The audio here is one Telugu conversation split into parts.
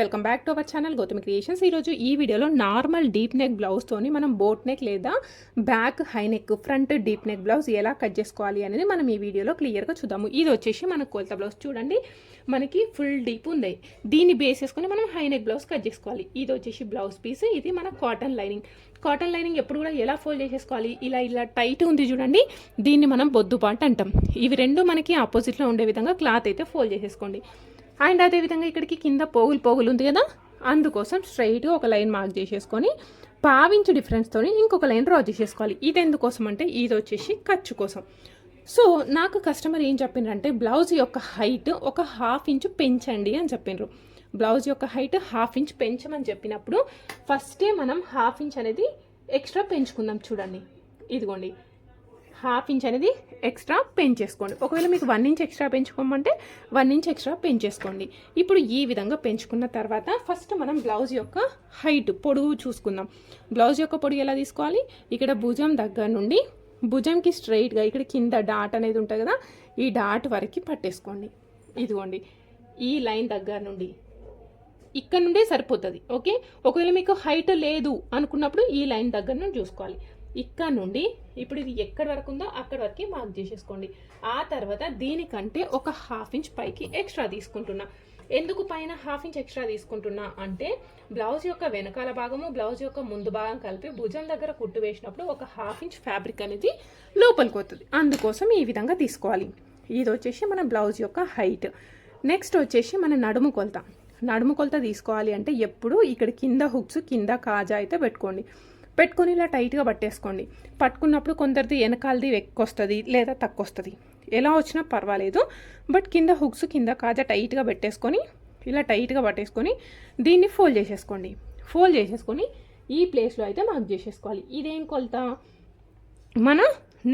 Welcome back to our channel Gautami creations. ఈరోజు ఈ వీడియోలో నార్మల్ డీప్ నెక్ బ్లౌజ్తోని మనం బోట్ నెక్ లేదా back high neck front deep neck blouse ఎలా కట్ చేసుకోవాలి అనేది మనం ఈ వీడియోలో క్లియర్గా చూద్దాము. ఇది వచ్చేసి మన కొలత బ్లౌజ్ చూడండి. మనకి ఫుల్ డీప్ ఉంది. దీన్ని బేస్ చేసుకొని మనం హై నెక్ బ్లౌజ్ కట్ చేసుకోవాలి. ఇది వచ్చేసి బ్లౌజ్ పీస్ ఇది మన కాటన్ లైనింగ్. కాటన్ లైనింగ్ ఎప్పుడు కూడా ఎలా ఫోల్డ్ చేసేసుకోవాలి? ఇలా ఇలా టైట్ ఉంది చూడండి. దీన్ని మనం బొద్దుపాటు అంటాం. ఇవి రెండు మనకి ఆపోజిట్లో ఉండే విధంగా క్లాత్ అయితే ఫోల్డ్ చేసేసుకోండి. అండ్ అదేవిధంగా ఇక్కడికి కింద పోగులు పోగులు ఉంది కదా? అందుకోసం స్ట్రైట్గా ఒక లైన్ మార్క్ చేసేసుకొని పావించు డిఫరెన్స్తో ఇంకొక లైన్ డ్రా చేసేసుకోవాలి. ఇది ఎందుకోసం అంటే ఇది వచ్చేసి ఖర్చు కోసం. సో నాకు కస్టమర్ ఏం చెప్పిండ్రంటే బ్లౌజ్ యొక్క హైట్ ఒక హాఫ్ ఇంచు పెంచండి అని చెప్పిండ్రు బ్లౌజ్ యొక్క హైట్ హాఫ్ ఇంచ్ పెంచమని చెప్పినప్పుడు ఫస్టే మనం హాఫ్ ఇంచ్ అనేది ఎక్స్ట్రా పెంచుకుందాం చూడండి. ఇదిగోండి. హాఫ్ ఇంచ్ అనేది ఎక్స్ట్రా పెంచేసుకోండి. ఒకవేళ మీకు వన్ ఇంచ్ ఎక్స్ట్రా పెంచుకోమంటే వన్ ఇంచ్ ఎక్స్ట్రా పెంచేసుకోండి. ఇప్పుడు ఈ విధంగా పెంచుకున్న తర్వాత ఫస్ట్ మనం బ్లౌజ్ యొక్క హైట్ పొడుగు చూసుకుందాం. బ్లౌజ్ యొక్క పొడుగు ఎలా తీసుకోవాలి? ఇక్కడ భుజం దగ్గర నుండి భుజంకి స్ట్రైట్గా ఇక్కడ కింద డాట్ అనేది ఉంటుంది కదా ఈ డాట్ వరకు పట్టేసుకోండి. ఇదిగోండి ఈ లైన్ దగ్గర నుండి ఇక్కడ నుండే సరిపోతుంది ఓకే? ఒకవేళ మీకు హైట్ లేదు అనుకున్నప్పుడు ఈ లైన్ దగ్గర నుండి చూసుకోవాలి. ఇక్కడ నుండి ఇప్పుడు ఇది ఎక్కడి వరకు ఉందో అక్కడ వరకు మార్క్ చేసేసుకోండి. ఆ తర్వాత దీనికంటే ఒక హాఫ్ ఇంచ్ పైకి ఎక్స్ట్రా తీసుకుంటున్నా. ఎందుకు పైన హాఫ్ ఇంచ్ ఎక్స్ట్రా తీసుకుంటున్నా అంటే బ్లౌజ్ యొక్క వెనకాల భాగము బ్లౌజ్ యొక్క ముందు భాగం కలిపి భుజం దగ్గర కుట్టు వేసినప్పుడు ఒక హాఫ్ ఇంచ్ ఫ్యాబ్రిక్ అనేది లోపలికి వస్తుంది. అందుకోసం ఈ విధంగా తీసుకోవాలి. ఇది వచ్చేసి మన బ్లౌజ్ యొక్క హైట్ నెక్స్ట్ వచ్చేసి మన నడుము కొలత. నడుము కొలత తీసుకోవాలి అంటే ఎప్పుడు ఇక్కడ కింద హుక్స్ కింద కాజా అయితే పెట్టుకోండి. పెట్టుకొని ఇలా టైట్గా పట్టేసుకోండి. పట్టుకున్నప్పుడు కొందరిది వెనకాలది ఎక్కువ వస్తుంది లేదా తక్కువ వస్తుంది ఎలా వచ్చినా పర్వాలేదు. బట్ కింద హుక్స్ కింద కాజా టైట్గా పెట్టేసుకొని ఇలా టైట్గా పట్టేసుకొని దీన్ని ఫోల్డ్ చేసేసుకోండి. ఫోల్డ్ చేసేసుకొని ఈ ప్లేస్లో అయితే మార్క్ చేసేసుకోవాలి. ఇదేం కొలత? మన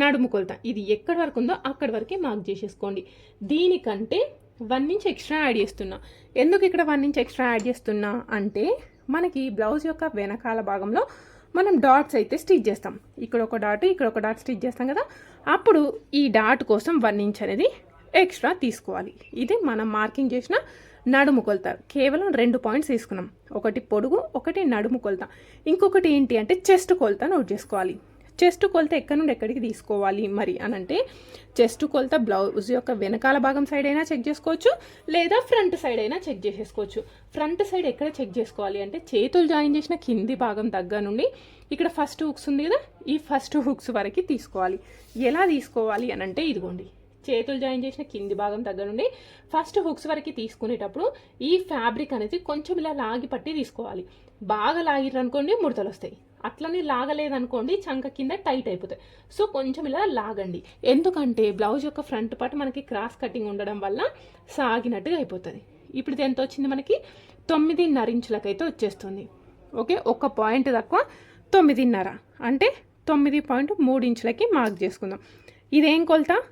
నడుము కొలత. ఇది ఎక్కడి వరకు ఉందో అక్కడి వరకే మార్క్ చేసేసుకోండి. దీనికంటే వన్ ఇంచ్ ఎక్స్ట్రా యాడ్ చేస్తున్నా. ఎందుకు ఇక్కడ వన్ ఇంచ్ ఎక్స్ట్రా యాడ్ చేస్తున్నా అంటే మనకి బ్లౌజ్ యొక్క వెనకాల భాగంలో మనం డాట్స్ అయితే స్టిచ్ చేస్తాం. ఇక్కడ ఒక డాట్ ఇక్కడ ఒక డాట్ స్టిచ్ చేస్తాం కదా. అప్పుడు ఈ డాట్ కోసం వన్ ఇంచ్ అనేది ఎక్స్ట్రా తీసుకోవాలి. ఇది మనం మార్కింగ్ చేసిన నడుము కొలత. కేవలం రెండు పాయింట్స్ తీసుకున్నాం. ఒకటి పొడుగు ఒకటి నడుము కొలత. ఇంకొకటి ఏంటి అంటే చెస్ట్ కొలత నోట్ చేసుకోవాలి. చెస్ట్ కొలత ఎక్కడి నుండి ఎక్కడికి తీసుకోవాలి మరి అని అంటే చెస్ట్ కొలత బ్లౌజ్ యొక్క వెనకాల భాగం సైడ్ అయినా చెక్ చేసుకోవచ్చు లేదా ఫ్రంట్ సైడ్ అయినా చెక్ చేసేసుకోవచ్చు. ఫ్రంట్ సైడ్ ఎక్కడ చెక్ చేసుకోవాలి అంటే చేతులు జాయిన్ చేసిన కింది భాగం దగ్గర నుండి ఇక్కడ ఫస్ట్ హుక్స్ ఉంది కదా ఈ ఫస్ట్ హుక్స్ వరకు తీసుకోవాలి. ఎలా తీసుకోవాలి అని అంటే ఇదిగోండి చేతులు జాయిన్ చేసిన కింది భాగం దగ్గర నుండి ఫస్ట్ హుక్స్ వరకు తీసుకునేటప్పుడు ఈ ఫ్యాబ్రిక్ అనేది కొంచెం ఇలా లాగి పట్టి తీసుకోవాలి. బాగా లాగిర్రు అనుకోండి ముడతలు వస్తాయి. అట్లనే లాగలేదనుకోండి చంక కింద టైట్ అయిపోతాయి. సో కొంచెం ఇలా లాగండి. ఎందుకంటే బ్లౌజ్ యొక్క ఫ్రంట్ పార్ట్ మనకి క్రాస్ కటింగ్ ఉండడం వల్ల సాగినట్టుగా అయిపోతుంది. ఇప్పుడు ఇది ఎంత వచ్చింది మనకి? తొమ్మిదిన్నర ఇంచులకైతే వచ్చేస్తుంది. ఓకే ఒక పాయింట్ తక్కువ తొమ్మిదిన్నర. అంటే తొమ్మిది పాయింట్ మూడు ఇంచులకి మార్క్ చేసుకుందాం. ఇదేం కొలత?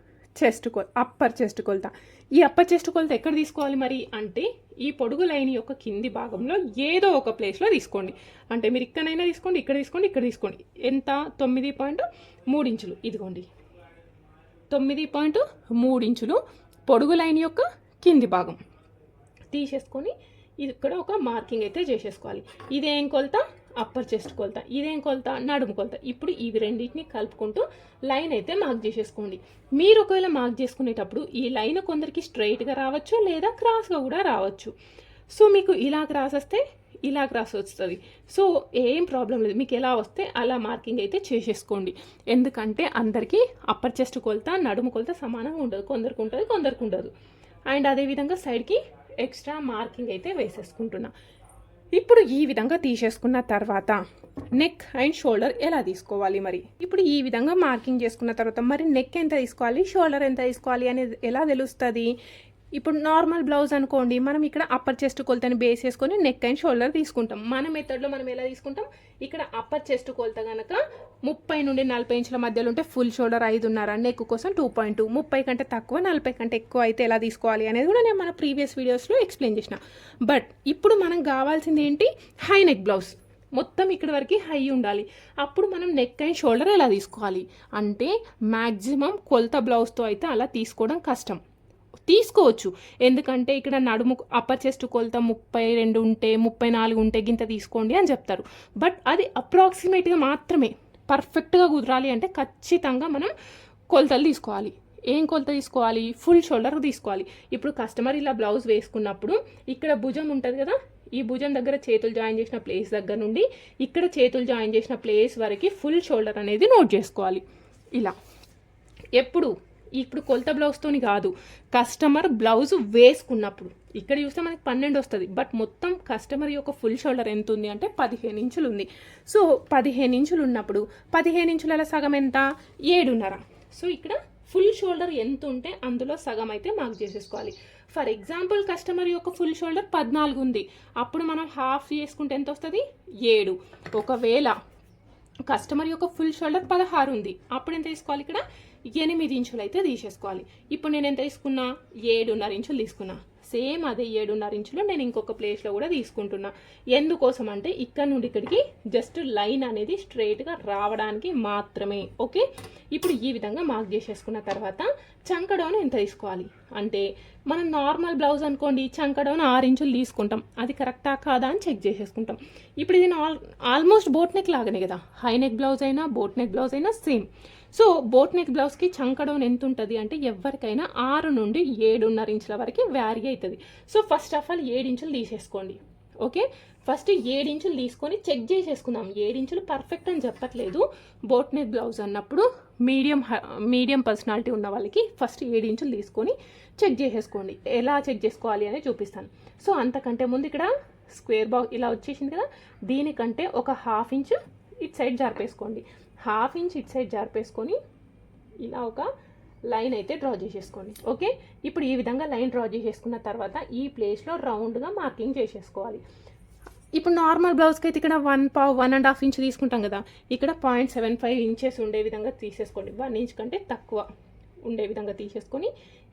చెస్ట్ కొల్ అప్పర్ చెస్ట్ కొలత. ఈ అప్పర్ చెస్ట్ కొలత ఎక్కడ తీసుకోవాలి మరి అంటే ఈ పొడుగు లైన్ యొక్క కింది భాగంలో ఏదో ఒక ప్లేస్లో తీసుకోండి. అంటే మీరు ఇక్కడైనా తీసుకోండి ఇక్కడ తీసుకోండి ఇక్కడ తీసుకోండి. ఎంత? తొమ్మిది పాయింట్ మూడు ఇంచులు. ఇదిగోండి. తొమ్మిది పాయింట్ మూడు ఇంచులు పొడుగు లైన్ యొక్క కింది భాగం. తీసేసుకొని ఇక్కడ ఒక మార్కింగ్ అయితే చేసేసుకోవాలి. ఇదేం కొలత? అప్పర్ చెస్ట్ కొలత ఇదేం కొలత నడుము కొలత. ఇప్పుడు ఇవి రెండింటిని కలుపుకుంటూ లైన్ అయితే మార్క్ చేసేసుకోండి. మీరు ఒకవేళ మార్క్ చేసుకునేటప్పుడు ఈ లైన్ కొందరికి స్ట్రైట్గా రావచ్చు లేదా క్రాస్గా కూడా రావచ్చు. సో మీకు ఇలా క్రాస్ వస్తే ఇలా క్రాస్ వస్తుంది. సో ఏం ప్రాబ్లం లేదు. మీకు ఎలా వస్తే అలా మార్కింగ్ అయితే చేసేసుకోండి. ఎందుకంటే అందరికీ అప్పర్ చెస్ట్ కొలత నడుము కొలత సమానంగా ఉండదు. కొందరికి ఉంటుంది కొందరికి ఉండదు. అండ్ అదేవిధంగా సైడ్కి ఎక్స్ట్రా మార్కింగ్ అయితే వేసేసుకుంటున్నా. ఇప్పుడు ఈ విధంగా తీసేసుకున్న తర్వాత నెక్ అండ్ షోల్డర్ ఎలా తీసుకోవాలి మరి? ఇప్పుడు ఈ విధంగా మార్కింగ్ చేసుకున్న తర్వాత మరి నెక్ ఎంత తీసుకోవాలి? షోల్డర్ ఎంత తీసుకోవాలి అనేది ఎలా తెలుస్తుంది? ఇప్పుడు నార్మల్ బ్లౌజ్ అనుకోండి మనం ఇక్కడ అప్పర్ చెస్ట్ కొలతని బేస్ చేసుకొని నెక్ అండ్ షోల్డర్ తీసుకుంటాం. మన మెథడ్లో మనం ఎలా తీసుకుంటాం? ఇక్కడ అప్పర్ చెస్ట్ కొలత కనుక ముప్పై నుండి నలభై ఇంచుల మధ్యలో ఉంటే ఫుల్ షోల్డర్ ఐదున్నర నెక్ కోసం టూ పాయింట్ టూ ముప్పై కంటే తక్కువ నలభై కంటే ఎక్కువ అయితే ఎలా తీసుకోవాలి అనేది కూడా నేను మన ప్రీవియస్ వీడియోస్లో ఎక్స్ప్లెయిన్ చేసిన. బట్ ఇప్పుడు మనం కావాల్సింది ఏంటి? హై నెక్ బ్లౌజ్ మొత్తం ఇక్కడ వరకు హై ఉండాలి. అప్పుడు మనం నెక్ అండ్ షోల్డర్ ఎలా తీసుకోవాలి? అంటే మ్యాక్సిమం కొలత బ్లౌజ్తో అయితే అలా తీసుకోవడం కష్టం. తీసుకోవచ్చు. ఎందుకంటే ఇక్కడ నడుము అప్పర్ చెస్ట్ కొలత ముప్పై రెండు ఉంటే ముప్పై నాలుగు ఉంటే గింత తీసుకోండి అని చెప్తారు. బట్ అది అప్రాక్సిమేట్గా మాత్రమే. పర్ఫెక్ట్గా కుదరాలి అంటే ఖచ్చితంగా మనం కొలతలు తీసుకోవాలి. ఏం కొలత తీసుకోవాలి? ఫుల్ షోల్డర్ తీసుకోవాలి. ఇప్పుడు కస్టమర్ ఇలా బ్లౌజ్ వేసుకున్నప్పుడు ఇక్కడ భుజం ఉంటుంది కదా? ఈ భుజం దగ్గర చేతులు జాయిన్ చేసిన ప్లేస్ దగ్గర నుండి ఇక్కడ చేతులు జాయిన్ చేసిన ప్లేస్ వరకు ఫుల్ షోల్డర్ అనేది నోట్ చేసుకోవాలి. ఇలా. ఎప్పుడు? ఇప్పుడు కొలత బ్లౌజ్తోని కాదు. కస్టమర్ బ్లౌజ్ వేసుకున్నప్పుడు. ఇక్కడ చూస్తే మనకి పన్నెండు వస్తుంది. బట్ మొత్తం కస్టమర్ యొక్క ఫుల్ షోల్డర్ ఎంత ఉంది అంటే పదిహేను ఇంచులు ఉంది. సో పదిహేను ఇంచులు ఉన్నప్పుడు పదిహేను ఇంచుల సగం ఎంత? ఏడున్నర. సో ఇక్కడ ఫుల్ షోల్డర్ ఎంత ఉంటే అందులో సగం అయితే మార్క్ చేసేసుకోవాలి. ఫర్ ఎగ్జాంపుల్ కస్టమర్ యొక్క ఫుల్ షోల్డర్ పద్నాలుగు ఉంది. అప్పుడు మనం హాఫ్ చేసుకుంటే ఎంత వస్తుంది? ఏడు. ఒకవేళ కస్టమర్ యొక్క ఫుల్ షోల్డర్ పదహారు ఉంది. అప్పుడు ఎంత తీసుకోవాలి ఇక్కడ? ఎనిమిది ఇంచులు అయితే తీసేసుకోవాలి. ఇప్పుడు నేను ఎంత తీసుకున్నా? ఏడున్నర ఇంచులు తీసుకున్నా. సేమ్ అదే ఏడున్నర ఇంచులు నేను ఇంకొక ప్లేస్లో కూడా తీసుకుంటున్నా. ఎందుకోసం అంటే ఇక్కడ నుండి ఇక్కడికి జస్ట్ లైన్ అనేది స్ట్రైట్గా రావడానికి మాత్రమే. ఓకే? ఇప్పుడు ఈ విధంగా మార్క్ చేసేసుకున్న తర్వాత చంకడౌన్ ఎంత తీసుకోవాలి? అంటే మనం నార్మల్ బ్లౌజ్ అనుకోండి చంకడౌన్ ఆరు ఇంచులు తీసుకుంటాం. అది కరెక్టా కాదా అని చెక్ చేసేసుకుంటాం. ఇప్పుడు ఇది ఆల్ ఆల్మోస్ట్ బోట్ నెక్ లాగానే కదా. హై నెక్ బ్లౌజ్ అయినా బోట్ నెక్ బ్లౌజ్ అయినా సేమ్. సో బోట్ నెక్ బ్లౌజ్కి చంకడౌన్ ఎంత ఉంటుంది అంటే ఎవరికైనా ఆరు నుండి ఏడున్నర ఇంచుల వరకు వ్యారీ అవుతుంది సో ఫస్ట్ ఆఫ్ ఆల్ ఏడు ఇంచులు తీసేసుకోండి. ఓకే? ఫస్ట్ ఏడు ఇంచులు తీసుకొని చెక్ చేసేసుకుందాం. ఏడించులు పర్ఫెక్ట్ అని చెప్పట్లేదు. బోట్ నెక్ బ్లౌజ్ అన్నప్పుడు మీడియం మీడియం పర్సనాలిటీ ఉన్న వాళ్ళకి ఫస్ట్ ఏడు ఇంచులు తీసుకొని చెక్ చేసేసుకోండి. ఎలా చెక్ చేసుకోవాలి అనేది చూపిస్తాను. సో అంతకంటే ముందు ఇక్కడ స్క్వేర్ బాక్స్ ఇలా వచ్చేసింది కదా? దీనికంటే ఒక హాఫ్ ఇంచ్ ఇటు సైడ్ జరిపేసుకోండి. హాఫ్ ఇంచ్ ఇట్ సైడ్ జరిపేసుకొని ఇలా ఒక లైన్ అయితే డ్రా చేసేసుకోండి. ఓకే ఇప్పుడు ఈ విధంగా లైన్ డ్రా చేసేసుకున్న తర్వాత ఈ ప్లేస్లో రౌండ్గా మార్కింగ్ చేసేసుకోవాలి. ఇప్పుడు నార్మల్ బ్లౌజ్కి అయితే ఇక్కడ వన్ పా వన్ అండ్ హాఫ్ ఇంచ్ తీసుకుంటాం కదా. ఇక్కడ పాయింట్ సెవెన్ ఫైవ్ ఇంచెస్ ఉండే విధంగా తీసేసుకోండి. వన్ ఇంచ్ కంటే తక్కువ ఉండే విధంగా తీసేసుకొని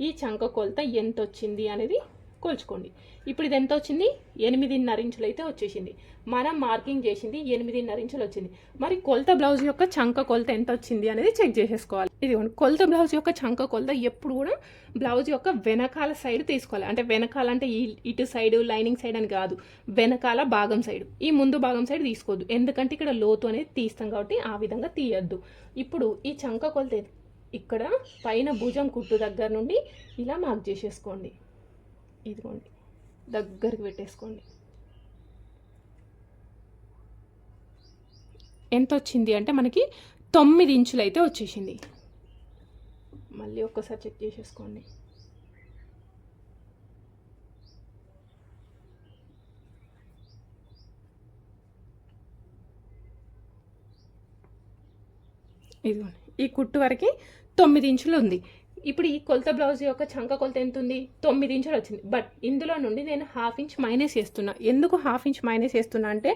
ఈ చంక కొలత ఎంత వచ్చింది అనేది కొలుచుకోండి. ఇప్పుడు ఇది ఎంత వచ్చింది ఎనిమిదిన్నర ఇంచులు అయితే వచ్చేసింది. మనం మార్కింగ్ చేసింది ఎనిమిదిన్నర ఇంచులు వచ్చింది మరి కొలత బ్లౌజ్ యొక్క చంక కొలత ఎంత వచ్చింది అనేది చెక్ చేసేసుకోవాలి. ఇదిగోండి కొలత బ్లౌజ్ యొక్క చంక కొలత ఎప్పుడు కూడా బ్లౌజ్ యొక్క వెనకాల సైడ్ తీసుకోవాలి. అంటే వెనకాల అంటే ఈ ఇటు సైడ్ లైనింగ్ సైడ్ అని కాదు. వెనకాల భాగం సైడ్. ఈ ముందు భాగం సైడ్ తీసుకోవద్దు. ఎందుకంటే ఇక్కడ లోతు అనేది తీస్తాం కాబట్టి ఆ విధంగా తీయద్దు. ఇప్పుడు ఈ చంక కొలత ఇక్కడ పైన భుజం కుట్టు దగ్గర నుండి ఇలా మార్క్ చేసేసుకోండి. ఇదిగోండి. దగ్గరికి పెట్టేసుకోండి. ఎంత వచ్చింది అంటే మనకి తొమ్మిది ఇంచులు అయితే వచ్చేసింది. మళ్ళీ ఒక్కసారి చెక్ చేసేసుకోండి. ఇదిగోండి. ఈ కుట్టు వరకు తొమ్మిది ఇంచులు ఉంది. ఇప్పుడు ఈ కొలత బ్లౌజ్ యొక్క చంక కొలత ఎంత ఉంది? తొమ్మిది ఇంచులు వచ్చింది. బట్ ఇందులో నుండి నేను హాఫ్ ఇంచ్ మైనస్ చేస్తున్నా. ఎందుకు హాఫ్ ఇంచ్ మైనస్ చేస్తున్నా అంటే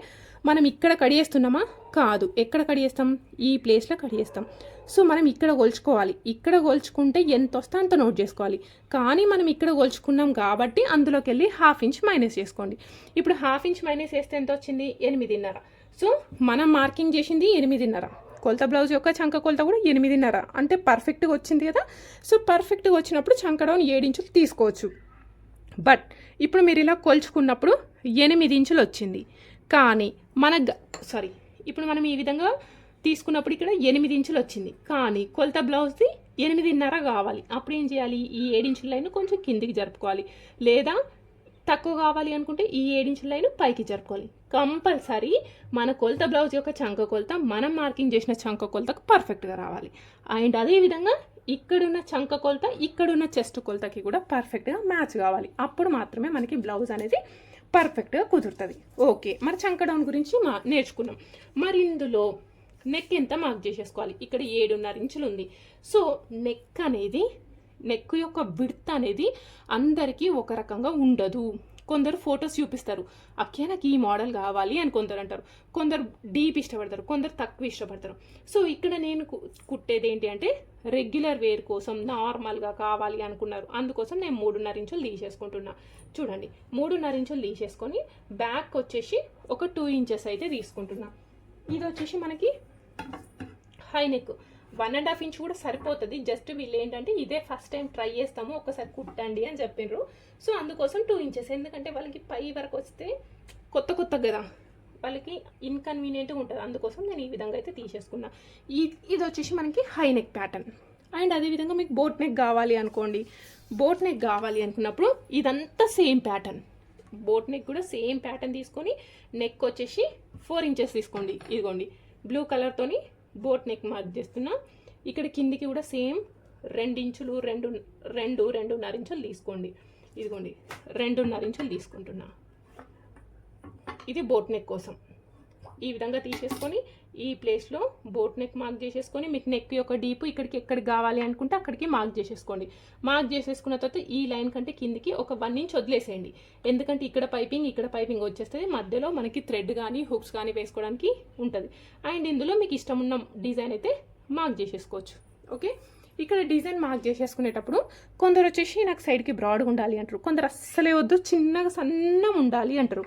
మనం ఇక్కడ కడిగేస్తున్నామా కాదు. ఎక్కడ కడిగేస్తాం ఈ ప్లేస్లో కడిగేస్తాం సో మనం ఇక్కడ కొలుచుకోవాలి. ఇక్కడ కొలుచుకుంటే ఎంత వస్తే అంత నోట్ చేసుకోవాలి. కానీ మనం ఇక్కడ కొలుచుకున్నాం కాబట్టి అందులోకి వెళ్ళి హాఫ్ ఇంచ్ మైనస్ చేసుకోండి. ఇప్పుడు హాఫ్ ఇంచ్ మైనస్ చేస్తే ఎంత వచ్చింది? ఎనిమిదిన్నర. సో మనం మార్కింగ్ చేసింది ఎనిమిదిన్నర. కొలత బ్లౌజ్ యొక్క చంక కొలత కూడా ఎనిమిదిన్నర. అంటే పర్ఫెక్ట్గా వచ్చింది కదా? సో పర్ఫెక్ట్గా వచ్చినప్పుడు చంకడం ఏడించులు తీసుకోవచ్చు. బట్ ఇప్పుడు మీరు ఇలా కొలుచుకున్నప్పుడు ఎనిమిది ఇంచులు వచ్చింది. కానీ మన సారీ ఇప్పుడు మనం ఈ విధంగా తీసుకున్నప్పుడు ఇక్కడ ఎనిమిది ఇంచులు వచ్చింది. కానీ కొలత బ్లౌజ్ది ఎనిమిదిన్నర కావాలి. అప్పుడు ఏం చేయాలి? ఈ ఏడించుల లైన్ కొంచెం కిందికి జరుపుకోవాలి. లేదా తక్కువ కావాలి అనుకుంటే ఈ ఏడించుల లైన్ పైకి జరుపుకోవాలి. కంపల్సరీ మన కొలత బ్లౌజ్ యొక్క చంక కొలత మనం మార్కింగ్ చేసిన చంక కొలతకు పర్ఫెక్ట్గా రావాలి. అండ్ అదేవిధంగా ఇక్కడున్న చంక కొలత ఇక్కడున్న చెస్ట్ కొలతకి కూడా పర్ఫెక్ట్గా మ్యాచ్ కావాలి. అప్పుడు మాత్రమే మనకి బ్లౌజ్ అనేది పర్ఫెక్ట్గా కుదురుతుంది. ఓకే మరి చంక డౌన్ గురించి మా నేర్చుకున్నాం. మరి ఇందులో నెక్ ఎంత మార్క్ చేసేసుకోవాలి? ఇక్కడ ఏడున్నర ఇంచులు ఉంది. సో నెక్ అనేది నెక్ యొక్క విడ్త్ అనేది అందరికీ ఒక రకంగా ఉండదు. కొందరు ఫొటోస్ చూపిస్తారు. అక్కే నాకు ఈ మోడల్ కావాలి అని కొందరు అంటారు. కొందరు డీప్ ఇష్టపడతారు. కొందరు తక్కువ ఇష్టపడతారు. సో ఇక్కడ నేను కు- కుట్టేది ఏంటి అంటే రెగ్యులర్ వేర్ కోసం నార్మల్గా కావాలి అనుకున్నారు. అందుకోసం నేను మూడున్నర ఇంచులు తీసేసుకుంటున్నా. చూడండి. మూడున్నర ఇంచులు తీసేసుకొని బ్యాక్ వచ్చేసి ఒక టూ ఇంచెస్ అయితే తీసుకుంటున్నా. ఇది వచ్చేసి మనకి high neck one and half inch కూడా సరిపోతుంది. జస్ట్ వీళ్ళు ఏంటంటే ఇదే ఫస్ట్ టైం ట్రై చేస్తాము ఒకసారి కుట్టండి అని చెప్పిండ్రు సో అందుకోసం టూ ఇంచెస్. ఎందుకంటే వాళ్ళకి పై వరకు వస్తే కొత్త కొత్త కదా. వాళ్ళకి ఇన్కన్వీనియంట్గా ఉంటుంది. అందుకోసం నేను ఈ విధంగా అయితే తీసేసుకున్నా. ఈ ఇది వచ్చేసి మనకి హై నెక్ ప్యాటర్న్ అండ్ అదేవిధంగా మీకు బోట్ నెక్ కావాలి అనుకోండి. బోట్ నెక్ కావాలి అనుకున్నప్పుడు ఇదంతా సేమ్ ప్యాటర్న్ బోట్ నెక్ కూడా సేమ్ ప్యాటర్న్ తీసుకొని నెక్ వచ్చేసి ఫోర్ ఇంచెస్ తీసుకోండి. ఇదిగోండి. బ్లూ కలర్తోని బోట్ నెక్ మార్క్ చేస్తున్నా ఇక్కడ కిందికి కూడా సేమ్ రెండు ఇంచులు రెండు రెండు రెండున్నర ఇంచులు తీసుకోండి. ఇదిగోండి రెండున్నర ఇంచులు తీసుకుంటున్నా. ఇది బోట్ నెక్ కోసం. ఈ విధంగా తీసేసుకొని ఈ ప్లేస్లో బోట్ నెక్ మార్క్ చేసేసుకొని మీకు నెక్ యొక్క డీప్ ఇక్కడికి ఎక్కడికి కావాలి అనుకుంటే అక్కడికి మార్క్ చేసేసుకోండి. మార్క్ చేసేసుకున్న తర్వాత ఈ లైన్ కంటే కిందికి ఒక వన్ ఇంచ్ వదిలేసేయండి. ఎందుకంటే ఇక్కడ పైపింగ్ ఇక్కడ పైపింగ్ వచ్చేస్తుంది. మధ్యలో మనకి థ్రెడ్ కానీ హుక్స్ కానీ వేసుకోవడానికి ఉంటుంది. అండ్ ఇందులో మీకు ఇష్టం ఉన్న డిజైన్ అయితే మార్క్ చేసేసుకోవచ్చు. ఓకే ఇక్కడ డిజైన్ మార్క్ చేసేసుకునేటప్పుడు కొందరు వచ్చేసి నాకు సైడ్కి బ్రాడ్గా ఉండాలి అంటారు. కొందరు అస్సలే వద్దు చిన్నగా సన్నం ఉండాలి అంటారు.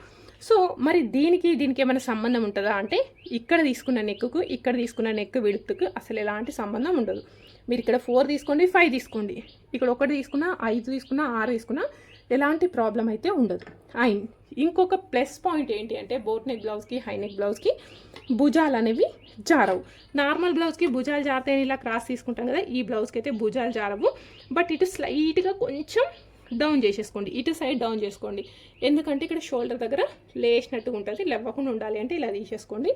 సో మరి దీనికి దీనికి ఏమైనా సంబంధం ఉంటుందా? అంటే ఇక్కడ తీసుకున్న నెక్కు ఇక్కడ తీసుకున్న నెక్ విడుతుకు అసలు ఎలాంటి సంబంధం ఉండదు. మీరు ఇక్కడ ఫోర్ తీసుకోండి ఫైవ్ తీసుకోండి. ఇక్కడ ఒకటి తీసుకున్నా ఐదు తీసుకున్నా ఆరు తీసుకున్నా ఎలాంటి ప్రాబ్లం అయితే ఉండదు. అండ్ ఇంకొక ప్లస్ పాయింట్ ఏంటి అంటే బోట్ నెక్ బ్లౌజ్కి హై నెక్ బ్లౌజ్కి భుజాలు అనేవి జారవు. నార్మల్ బ్లౌజ్కి భుజాలు జారితే ఇలా క్రాస్ తీసుకుంటాం కదా ఈ బ్లౌజ్కి అయితే భుజాలు జారవు. బట్ ఇటు స్లైట్గా కొంచెం డౌన్ చేసేసుకోండి. ఇటు సైడ్ డౌన్ చేసుకోండి. ఎందుకంటే ఇక్కడ షోల్డర్ దగ్గర లేచినట్టు ఉంటుంది లేవకుండా ఉండాలి అంటే ఇలా తీసేసుకోండి.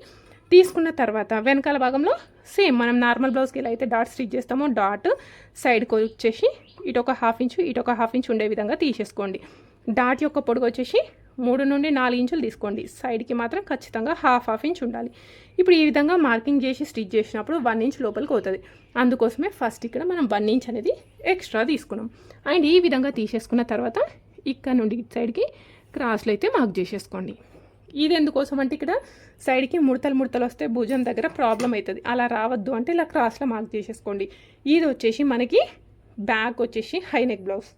తీసుకున్న తర్వాత వెనకాల భాగంలో సేమ్ మనం నార్మల్ బ్లౌజ్కి ఎలా అయితే డాట్ స్టిచ్ చేస్తామో డాట్ సైడ్కి వచ్చేసి ఇటు ఒక హాఫ్ ఇంచు ఇటు ఒక హాఫ్ ఇంచు ఉండే విధంగా తీసేసుకోండి. డాట్ యొక్క పొడుగు వచ్చేసి మూడు నుండి నాలుగు ఇంచులు తీసుకోండి. సైడ్కి మాత్రం ఖచ్చితంగా హాఫ్ హాఫ్ ఇంచ్ ఉండాలి. ఇప్పుడు ఈ విధంగా మార్కింగ్ చేసి స్టిచ్ చేసినప్పుడు వన్ ఇంచ్ లోపలికి అవుతుంది అందుకోసమే ఫస్ట్ ఇక్కడ మనం వన్ ఇంచ్ అనేది ఎక్స్ట్రా తీసుకున్నాం. అండ్ ఈ విధంగా తీసేసుకున్న తర్వాత ఇక్కడ నుండి ఇటు సైడ్కి క్రాస్లో అయితే మార్క్ చేసేసుకోండి. ఇది ఎందుకోసం అంటే ఇక్కడ సైడ్కి ముడతలు ముడతలు వస్తే భుజం దగ్గర ప్రాబ్లం అవుతుంది. అలా రావద్దు అంటే ఇలా క్రాస్లో మార్క్ చేసేసుకోండి. ఇది వచ్చేసి మనకి బ్యాక్ వచ్చేసి హై నెక్ బ్లౌజ్.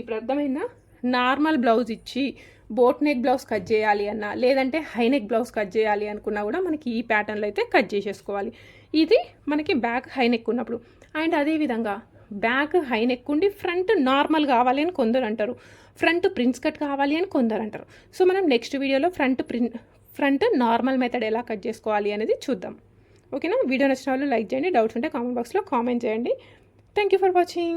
ఇప్పుడు అర్థమైందా? నార్మల్ బ్లౌజ్ ఇచ్చి బోట్ నెక్ బ్లౌజ్ కట్ చేయాలి అన్నా లేదంటే హై నెక్ బ్లౌజ్ కట్ చేయాలి అనుకున్నా కూడా మనకి ఈ ప్యాటర్న్లో అయితే కట్ చేసేసుకోవాలి. ఇది మనకి బ్యాక్ హై నెక్ ఉన్నప్పుడు. అండ్ అదేవిధంగా బ్యాక్ హై నెక్ ఉండి ఫ్రంట్ నార్మల్ కావాలి అని కొందరు అంటారు. ఫ్రంట్ ప్రిన్స్ కట్ కావాలి అని కొందరు అంటారు. సో మనం నెక్స్ట్ వీడియోలో ఫ్రంట్ ప్రిన్ ఫ్రంట్ నార్మల్ మెథడ్ ఎలా కట్ చేసుకోవాలి అనేది చూద్దాం. ఓకేనా? వీడియో నచ్చిన వాళ్ళు లైక్ చేయండి. డౌట్స్ ఉంటే కామెంట్ బాక్స్లో కామెంట్ చేయండి. Thank you for watching.